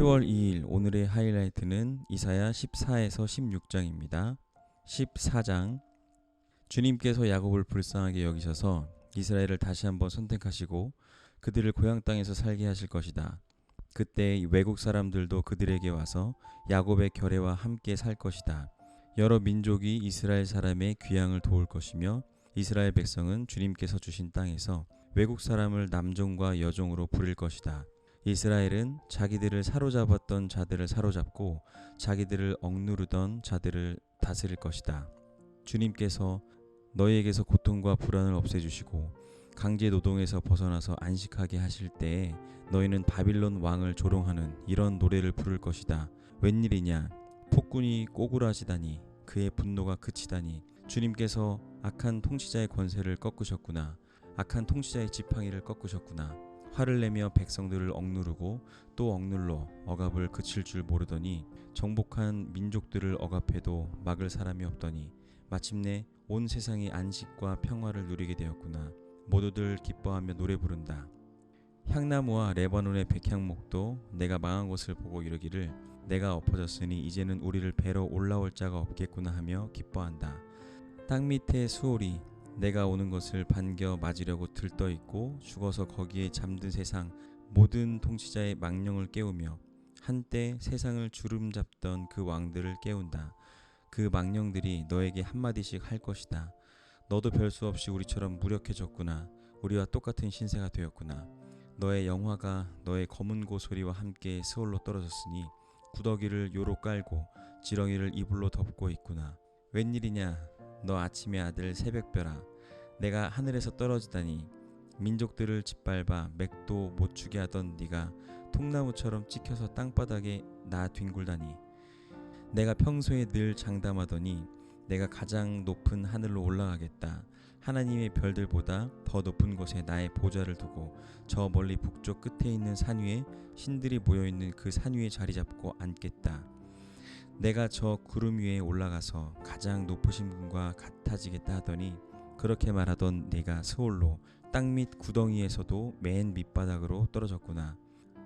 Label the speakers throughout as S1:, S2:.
S1: (10월 2일) 오늘의 하이라이트는 이사야 (14에서) (16장입니다) (14장) 주님께서 야곱을 불쌍하게 여기셔서 이스라엘을 다시 한번 선택하시고 그들을 고향 땅에서 살게 하실 것이다. 그때 외국 사람들도 그들에게 와서 야곱의 결례와 함께 살 것이다. 여러 민족이 이스라엘 사람의 귀향을 도울 것이며 이스라엘 백성은 주님께서 주신 땅에서 외국 사람을 남종과 여종으로 부릴 것이다. 이스라엘은 자기들을 사로잡았던 자들을 사로잡고 자기들을 억누르던 자들을 다스릴 것이다. 주님께서 너희에게서 고통과 불안을 없애주시고 강제 노동에서 벗어나서 안식하게 하실 때에 너희는 바빌론 왕을 조롱하는 이런 노래를 부를 것이다. 웬일이냐? 폭군이 꼬꾸라지다니 그의 분노가 그치다니 주님께서 악한 통치자의 권세를 꺾으셨구나. 악한 통치자의 지팡이를 꺾으셨구나. 화를 내며 백성들을 억누르고 또 억눌러 억압을 그칠 줄 모르더니 정복한 민족들을 억압해도 막을 사람이 없더니 마침내 온 세상이 안식과 평화를 누리게 되었구나. 모두들 기뻐하며 노래 부른다. 향나무와 레바논의 백향목도 내가 망한 것을 보고 이르기를 내가 엎어졌으니 이제는 우리를 베러 올라올 자가 없겠구나 하며 기뻐한다. 땅 밑에 수월이 내가 오는 것을 반겨 맞으려고 들떠 있고 죽어서 거기에 잠든 세상 모든 통치자의 망령을 깨우며 한때 세상을 주름 잡던 그 왕들을 깨운다. 그 망령들이 너에게 한마디씩 할 것이다. 너도 별 수 없이 우리처럼 무력해졌구나. 우리와 똑같은 신세가 되었구나. 너의 영화가 너의 검은 고소리와 함께 스올로 떨어졌으니 구더기를 요로 깔고 지렁이를 이불로 덮고 있구나. 웬일이냐? 너 아침의 아들 새벽별아. 내가 하늘에서 떨어지다니 민족들을 짓밟아 맥도 못 추게 하던 네가 통나무처럼 찍혀서 땅바닥에 나 뒹굴다니 내가 평소에 늘 장담하더니 내가 가장 높은 하늘로 올라가겠다. 하나님의 별들보다 더 높은 곳에 나의 보좌를 두고 저 멀리 북쪽 끝에 있는 산 위에 신들이 모여 있는 그 산 위에 자리 잡고 앉겠다. 내가 저 구름 위에 올라가서 가장 높으신 분과 같아지겠다 하더니 그렇게 말하던 내가 스올로 땅 밑 구덩이에서도 맨 밑바닥으로 떨어졌구나.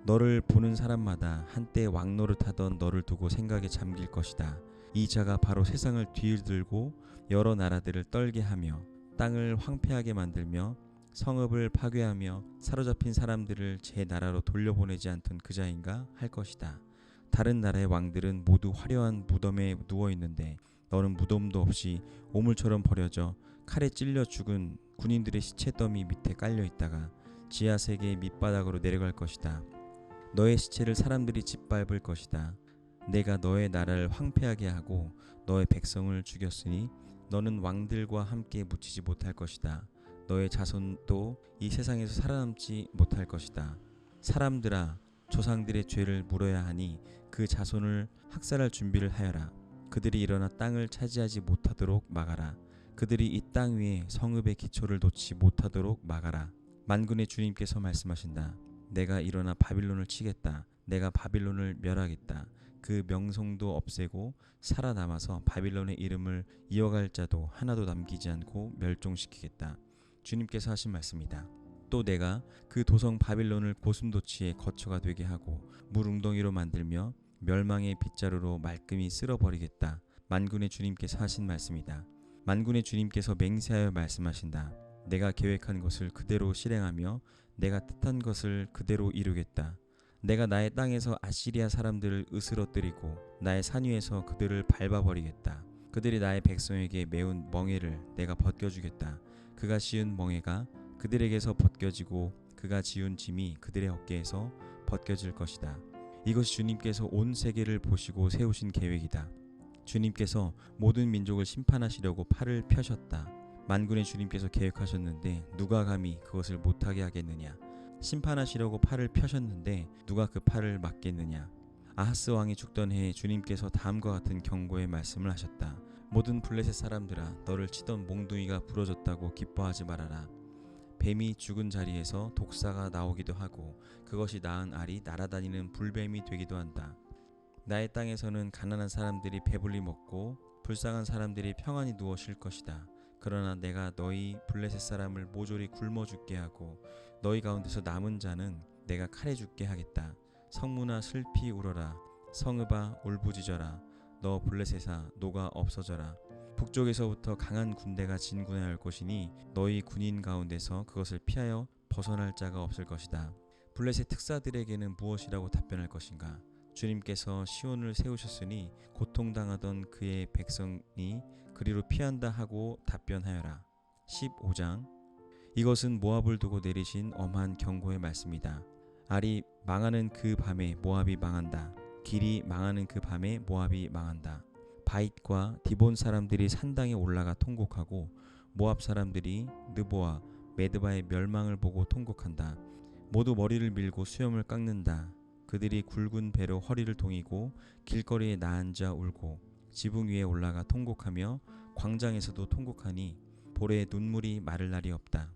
S1: 너를 보는 사람마다 한때 왕노릇하던 너를 두고 생각에 잠길 것이다. 이 자가 바로 세상을 뒤흔들고 여러 나라들을 떨게 하며 땅을 황폐하게 만들며 성읍을 파괴하며 사로잡힌 사람들을 제 나라로 돌려보내지 않던 그 자인가 할 것이다. 다른 나라의 왕들은 모두 화려한 무덤에 누워 있는데 너는 무덤도 없이 오물처럼 버려져 칼에 찔려 죽은 군인들의 시체 더미 밑에 깔려 있다가 지하 세계의 밑바닥으로 내려갈 것이다. 너의 시체를 사람들이 짓밟을 것이다. 내가 너의 나라를 황폐하게 하고 너의 백성을 죽였으니 너는 왕들과 함께 묻히지 못할 것이다. 너의 자손도 이 세상에서 살아남지 못할 것이다. 사람들아 조상들의 죄를 물어야 하니 그 자손을 학살할 준비를 하여라. 그들이 일어나 땅을 차지하지 못하도록 막아라. 그들이 이 땅 위에 성읍의 기초를 놓지 못하도록 막아라. 만군의 주님께서 말씀하신다. 내가 일어나 바빌론을 치겠다. 내가 바빌론을 멸하겠다. 그 명성도 없애고 살아남아서 바빌론의 이름을 이어갈 자도 하나도 남기지 않고 멸종시키겠다. 주님께서 하신 말씀이다. 또 내가 그 도성 바빌론을 고슴도치의 거처가 되게 하고 물 웅덩이로 만들며 멸망의 빗자루로 말끔히 쓸어버리겠다. 만군의 주님께서 하신 말씀이다. 만군의 주님께서 맹세하여 말씀하신다. 내가 계획한 것을 그대로 실행하며 내가 뜻한 것을 그대로 이루겠다. 내가 나의 땅에서 아시리아 사람들을 으스러뜨리고 나의 산 위에서 그들을 밟아버리겠다. 그들이 나의 백성에게 매운 멍에를 내가 벗겨주겠다. 그가 씌운 멍에가 그들에게서 벗겨지고 그가 지운 짐이 그들의 어깨에서 벗겨질 것이다. 이것이 주님께서 온 세계를 보시고 세우신 계획이다. 주님께서 모든 민족을 심판하시려고 팔을 펴셨다. 만군의 주님께서 계획하셨는데 누가 감히 그것을 못하게 하겠느냐? 심판하시려고 팔을 펴셨는데 누가 그 팔을 막겠느냐? 아하스 왕이 죽던 해에 주님께서 다음과 같은 경고의 말씀을 하셨다. 모든 블레셋 사람들아 너를 치던 몽둥이가 부러졌다고 기뻐하지 말아라. 뱀이 죽은 자리에서 독사가 나오기도 하고 그것이 낳은 알이 날아다니는 불뱀이 되기도 한다. 나의 땅에서는 가난한 사람들이 배불리 먹고 불쌍한 사람들이 평안히 누워 쉴 것이다. 그러나 내가 너희 블레셋 사람을 모조리 굶어 죽게 하고 너희 가운데서 남은 자는 내가 칼에 죽게 하겠다. 성문아 슬피 울어라. 성읍아 울부짖어라. 너 블레셋아 노가 없어져라. 북쪽에서부터 강한 군대가 올 것이니 너희 군인 가운데서 그것을 피하여 벗어날 자가 없을 것이다. 블레셋 특사들에게는 무엇이라고 답변할 것인가? 주님께서 시온을 세우셨으니 고통당하던 그의 백성이 그리로 피한다 하고 답변하여라. 15장 이것은 모압을 두고 내리신 엄한 경고의 말씀이다. 알이 망하는 그 밤에 모압이 망한다. 길이 망하는 그 밤에 모압이 망한다. 바잇과 디본 사람들이 산당에 올라가 통곡하고 모압 사람들이 느보와 메드바의 멸망을 보고 통곡한다. 모두 머리를 밀고 수염을 깎는다. 그들이 굵은 배로 허리를 동이고 길거리에 나앉아 울고 지붕 위에 올라가 통곡하며 광장에서도 통곡하니 볼에 눈물이 마를 날이 없다.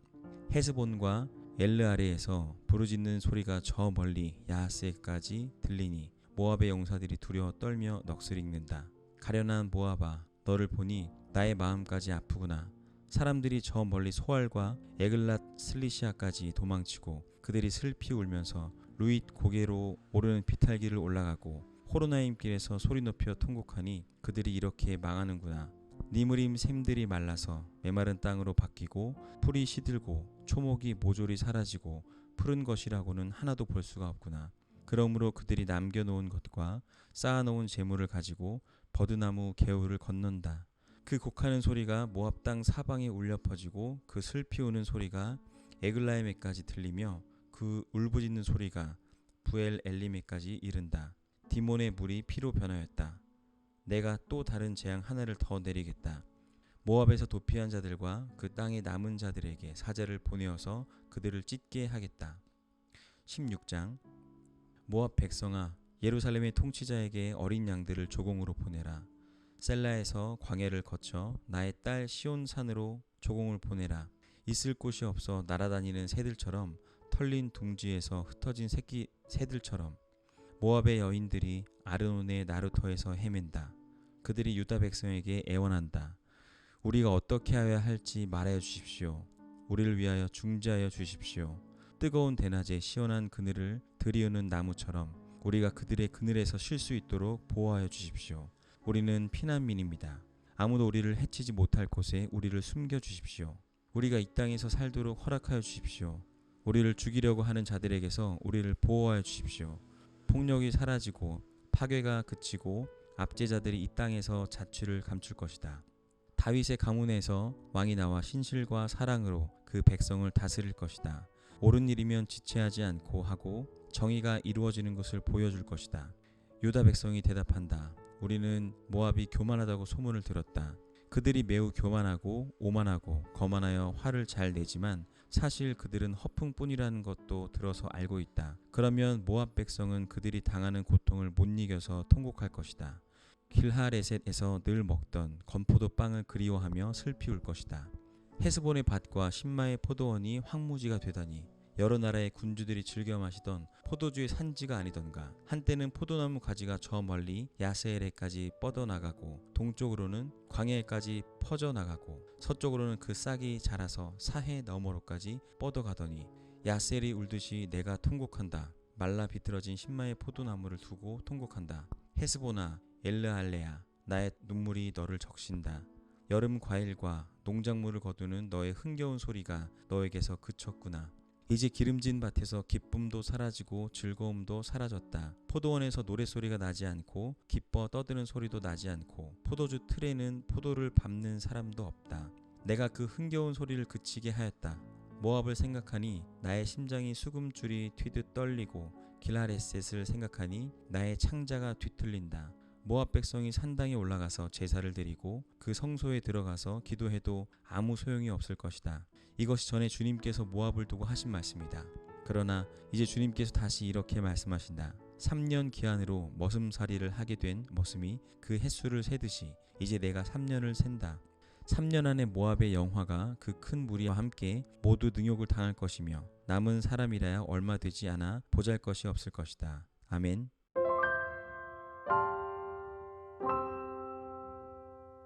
S1: 헤스본과 엘르 아래에서 부르짖는 소리가 저 멀리 야하스에까지 들리니 모압의 용사들이 두려워 떨며 넋을 잃는다. 가련한 모압아 너를 보니 나의 마음까지 아프구나. 사람들이 저 멀리 소알과 에글랏 슬리시아까지 도망치고 그들이 슬피 울면서 루잇 고개로 오르는 비탈길을 올라가고 호로나임 길에서 소리 높여 통곡하니 그들이 이렇게 망하는구나. 니무림 샘들이 말라서 메마른 땅으로 바뀌고 풀이 시들고 초목이 모조리 사라지고 푸른 것이라고는 하나도 볼 수가 없구나. 그러므로 그들이 남겨놓은 것과 쌓아놓은 재물을 가지고 버드나무 개울을 건넌다. 그 곡하는 소리가 모압 땅 사방에 울려 퍼지고 그 슬피 우는 소리가 에글라임에까지 들리며 그 울부짖는 소리가 부엘 엘림에까지 이른다. 디몬의 물이 피로 변하였다. 내가 또 다른 재앙 하나를 더 내리겠다. 모압에서 도피한 자들과 그 땅에 남은 자들에게 사자를 보내어서 그들을 찢게 하겠다. 16장 모압 백성아 예루살렘의 통치자에게 어린 양들을 조공으로 보내라. 셀라에서 광야를 거쳐 나의 딸 시온산으로 조공을 보내라. 있을 곳이 없어 날아다니는 새들처럼 털린 둥지에서 흩어진 새끼 새들처럼 모압의 여인들이 아르논의 나루터에서 헤맨다. 그들이 유다 백성에게 애원한다. 우리가 어떻게 하여야 할지 말하여 주십시오. 우리를 위하여 중재하여 주십시오. 뜨거운 대낮에 시원한 그늘을 들이우는 나무처럼 우리가 그들의 그늘에서 쉴 수 있도록 보호하여 주십시오. 우리는 피난민입니다. 아무도 우리를 해치지 못할 곳에 우리를 숨겨 주십시오. 우리가 이 땅에서 살도록 허락하여 주십시오. 우리를 죽이려고 하는 자들에게서 우리를 보호하여 주십시오. 폭력이 사라지고 파괴가 그치고 압제자들이 이 땅에서 자취를 감출 것이다. 다윗의 가문에서 왕이 나와 신실과 사랑으로 그 백성을 다스릴 것이다. 옳은 일이면 지체하지 않고 하고 정의가 이루어지는 것을 보여줄 것이다. 유다 백성이 대답한다. 우리는 모압이 교만하다고 소문을 들었다. 그들이 매우 교만하고 오만하고 거만하여 화를 잘 내지만 사실 그들은 허풍뿐이라는 것도 들어서 알고 있다. 그러면 모압 백성은 그들이 당하는 고통을 못 이겨서 통곡할 것이다. 길하레셋에서 늘 먹던 건포도 빵을 그리워하며 슬피 울 것이다. 헤스본의 밭과 신마의 포도원이 황무지가 되다니 여러 나라의 군주들이 즐겨 마시던 포도주의 산지가 아니던가. 한때는 포도나무 가지가 저 멀리 야스엘에까지 뻗어나가고 동쪽으로는 광야에까지 퍼져나가고 서쪽으로는 그 싹이 자라서 사해 너머로까지 뻗어가더니 야스엘이 울듯이 내가 통곡한다. 말라 비틀어진 신마의 포도나무를 두고 통곡한다. 헤스보나 엘르알레야 나의 눈물이 너를 적신다. 여름 과일과 농작물을 거두는 너의 흥겨운 소리가 너에게서 그쳤구나 이제 기름진 밭에서 기쁨도 사라지고 즐거움도 사라졌다. 포도원에서 노랫소리가 나지 않고 기뻐 떠드는 소리도 나지 않고 포도주 틀에는 포도를 밟는 사람도 없다. 내가 그 흥겨운 소리를 그치게 하였다. 모압을 생각하니 나의 심장이 수금줄이 튀듯 떨리고 길하레셋을 생각하니 나의 창자가 뒤틀린다. 모압 백성이 산당에 올라가서 제사를 드리고 그 성소에 들어가서 기도해도 아무 소용이 없을 것이다. 이것이 전에 주님께서 모압을 두고 하신 말씀이다. 그러나 이제 주님께서 다시 이렇게 말씀하신다. 3년 기한으로 머슴살이를 하게 된 머슴이 그 횟수를 세듯이 이제 내가 3년을 센다. 3년 안에 모압의 영화가 그 큰 무리와 함께 모두 능욕을 당할 것이며 남은 사람이라야 얼마 되지 않아 보잘 것이 없을 것이다. 아멘.